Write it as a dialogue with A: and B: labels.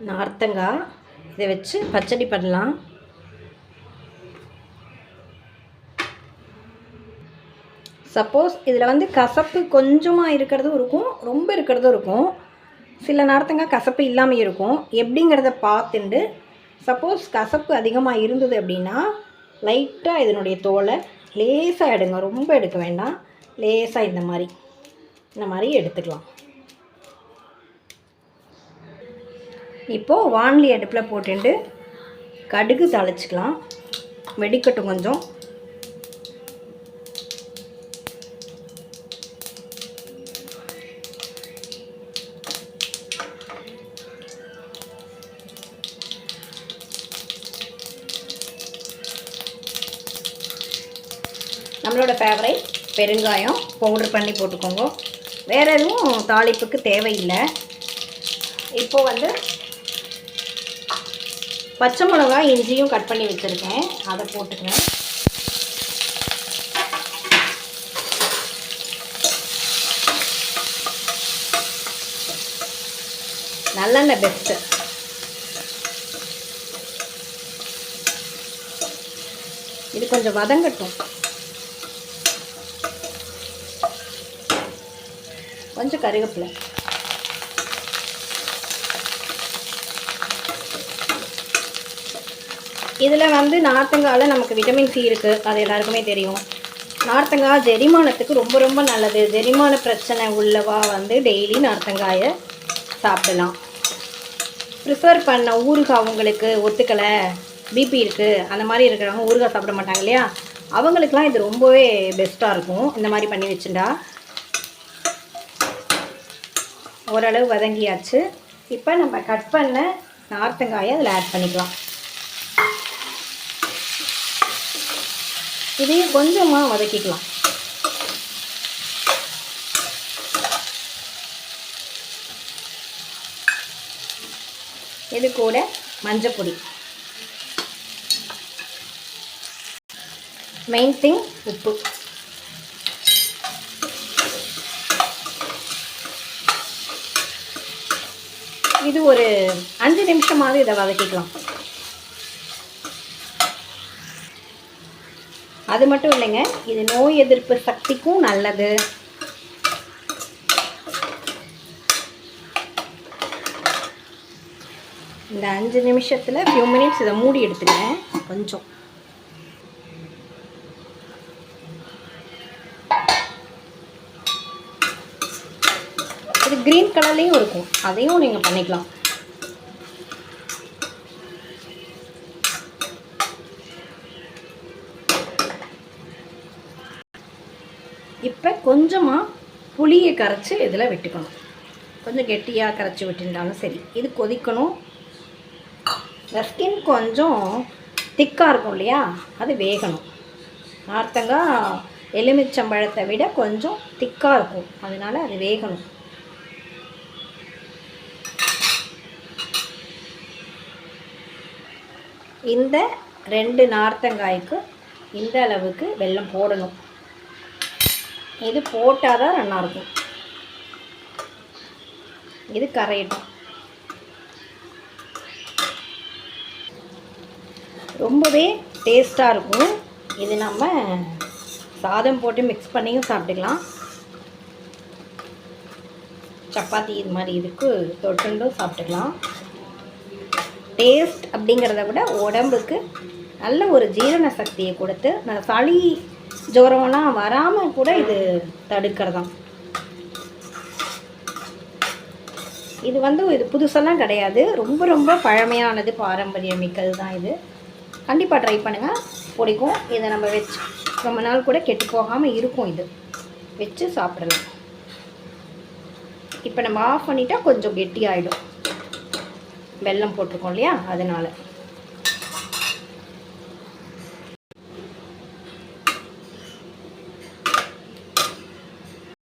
A: நார்த்தங்காய் இதை வச்சு பச்சடி பண்ணலாம். சப்போஸ் இதில் வந்து கசப்பு கொஞ்சமாக இருக்கிறதும் இருக்கும் ரொம்ப இருக்கிறதும் இருக்கும். சில நார்த்தங்காய் கசப்பு இல்லாமல் இருக்கும். எப்படிங்கிறத பார்த்துண்டு சப்போஸ் கசப்பு அதிகமாக இருந்தது அப்படின்னா லைட்டாக இதனுடைய தோலை லேசாக எடுங்க. ரொம்ப எடுக்க வேண்டாம். லேசாக இந்த மாதிரி. இந்த மாதிரி எடுத்துக்கலாம். இப்போது வான்லி அடுப்பில் போட்டுட்டு கடுகு தாளிச்சிக்கலாம். வெடிக்கட்டும் கொஞ்சம். நம்மளோட ஃபேவரைட் பெருங்காயம். பவுடர் பண்ணி போட்டுக்கோங்க. வேறு எதுவும் தாளிப்புக்கு தேவையில்லை. இப்போது வந்து பச்சை மிளகாய் இஞ்சியும் கட் பண்ணி வச்சுருக்கேன். அதை போட்டுக்கிறேன். நல்லெண்ணெய் பெஸ்ட்டு இது கொஞ்சம் வதங்கட்டும். கொஞ்சம் கருவேப்பிலை இதில் வந்து நார்த்தங்காயில் நமக்கு விட்டமின் சி இருக்குது அது எல்லாருக்குமே தெரியும். நார்த்தங்காய் ஜெரிமானத்துக்கு ரொம்ப ரொம்ப நல்லது. ஜெரிமான பிரச்சனை உள்ளவா வந்து டெய்லி நார்த்தங்காயை சாப்பிடலாம். ப்ரிஃபர் பண்ண ஊறுகாய் அவங்களுக்கு ஒத்துக்கலை. பிபி இருக்குது அந்த மாதிரி இருக்கிறவங்க ஊறுகாய் சாப்பிட மாட்டாங்க இல்லையா? அவங்களுக்குலாம் இது ரொம்பவே பெஸ்ட்டாக இருக்கும். இந்த மாதிரி பண்ணி வச்சுட்டா. ஓரளவு வதங்கியாச்சு. இப்போ நம்ம கட் பண்ண நார்த்தங்காயை அதில் ஆட் பண்ணிக்கலாம். இதையும் கொஞ்சமாக வதக்கிக்கலாம். இது கூட மஞ்சப்பொடி மெயின் திங் உப்பு. இது ஒரு அஞ்சு நிமிஷமாவது இதை வதக்கிக்கலாம். அது மட்டும் இல்லைங்க இது நோய் எதிர்ப்பு சக்திக்கும் நல்லது. இந்த அஞ்சு நிமிஷத்தில் ஃபியூ மினிட்ஸ் இதை மூடி எடுத்துங்க கொஞ்சம். இது க்ரீன் கலர்லேயும் இருக்கும். அதையும் நீங்கள் பண்ணிக்கலாம். இப்போ கொஞ்சமாக புளியை கரைச்சி இதில் விட்டுக்கணும். கொஞ்சம் கெட்டியாக கரைச்சி விட்டுருந்தாலும் சரி இது கொதிக்கணும். இந்த ஸ்கின் கொஞ்சம் திக்காக இருக்கும் இல்லையா? அது வேகணும். நார்த்தங்காய் எலுமிச்சம்பழத்தை விட கொஞ்சம் திக்காக இருக்கும். அதனால் அது வேகணும். இந்த ரெண்டு நார்த்தங்காய்க்கு இந்த அளவுக்கு வெல்லம் போடணும். இது போட்டால் தான் நல்லாயிருக்கும். இது கரையட்டும். ரொம்பவே டேஸ்ட்டாக இருக்கும். இது நம்ம சாதம் போட்டு மிக்ஸ் பண்ணியும் சாப்பிட்டுக்கலாம். சப்பாத்தி இது மாதிரி இதுக்கு தொட்டுண்டும் சாப்பிட்டுக்கலாம். டேஸ்ட் அப்படிங்கிறத விட உடம்புக்கு நல்ல ஒரு ஜீரண சக்தியை கொடுத்து நான் சளி ஜுரம்லாம் வராமல் கூட இது தடுக்கிறதாம். இது வந்து இது புதுசெல்லாம் கிடையாது. ரொம்ப ரொம்ப பழமையானது பாரம்பரிய மிக்கது தான் இது. கண்டிப்பாக ட்ரை பண்ணுங்கள் பிடிக்கும். இதை நம்ம வச்சு ரொம்ப நாள் கூட கெட்டு போகாமல் இருக்கும் இது. வச்சு சாப்பிடலாம். இப்போ நம்ம ஆஃப் பண்ணிட்டா கொஞ்சம் கெட்டியாயிடும். வெல்லம் போட்டிருக்கோம் இல்லையா? அதனால்.